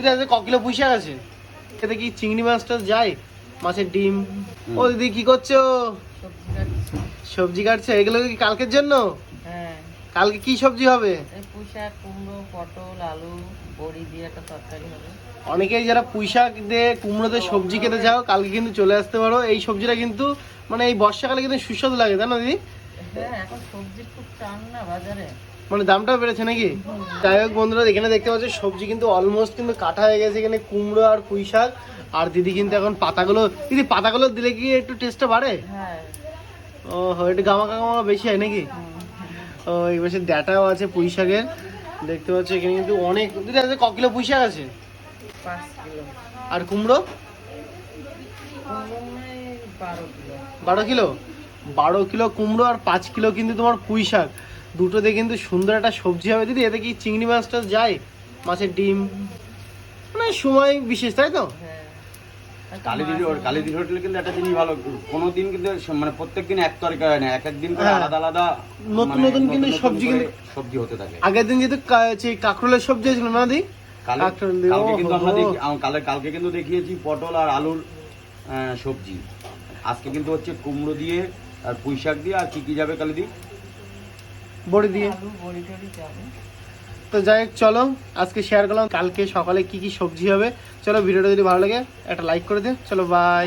দিদি আজকে ক কিলো পুঁই শাক আছে? এতে কি চিংড়ি মাছটা যায়? মাছের ডিম? ও দিদি কি করছ? সবজি কাটছি? সবজি কাটছো এগুলো কি কালকের জন্য? হ্যাঁ। কালকে কি সবজি হবে? পুঁই শাক কুমড়ো পটল আলু বড়ি দিয়ে একটা তরকারি হবে। অনেকেই যারা পুঁই শাক দিয়ে কুমড়োতে সবজি খেতে চাও কালকে কিন্তু চলে আসতে পারো। এই সবজিটা কিন্তু মানে এই বর্ষাকালে কিন্তু সুস্বাদু লাগে তাই না দিদি? হ্যাঁ এখন সবজির খুব টান না বাজারে। মানে দামটাও বেড়েছে নাকি? যাই হোক বন্ধুরা এখানে দেখতে পাচ্ছি সবজি কিন্তু অলমোস্ট কিন্তু কাটা হয়ে গেছে এখানে কুমড়ো আর পুঁই শাক। আর দিদি কিন্তু এখন পাতাগুলো দিদি পাতাগুলো দিলে কি একটু টেস্টটা বাড়ে? হ্যাঁ। ও একটু গামা গামা বেশি হয় নাকি? ও এই পাশে ডাটাও আছে পুঁই শাকের। দেখতে পাচ্ছি এখানে কিন্তু অনেক দিদি আজকে ক কিলো পুঁই শাক আছে? আর কুমড়ো? বারো কিলো? বারো কিলো কুমড়ো আর পাঁচ কিলো কিন্তু তোমার পুঁই শাক। দুটোতে কিন্তু সুন্দর একটা সবজি হবে। দিদি এতে কি চিংড়ি মাছটা যায়? মাছের ডিম? মানে সময় বিশেষ তাই তো? হ্যাঁ। হোটেলে কিন্তু একটা জিনিস ভালো কোনো দিন কিন্তু মানে প্রত্যেক দিন এক তরকারি হয় না এক এক দিন করে। আলাদা আলাদা নতুন নতুন কিন্তু সবজি কিন্তু- সবজি হতে থাকে। আগের দিন যেহেতু কাঁকরোলের সবজি ছিল না দি কালকে কিন্তু আমরা দেখি কালকে কিন্তু দেখিয়েছি পটল আর আলুর আহ, সবজি। আজকে কিন্তু হচ্ছে কুমড়ো দিয়ে আর পুঁই শাক দিয়ে আর কি কি যাবে কালিদি বড়ি দিয়ে। তো যাই হোক চলো আজকে শেয়ার করলাম। কালকে সকালে কি কি সবজি হবে চলো ভিডিওটা যদি ভালো লাগে একটা লাইক করে দে চলো বাই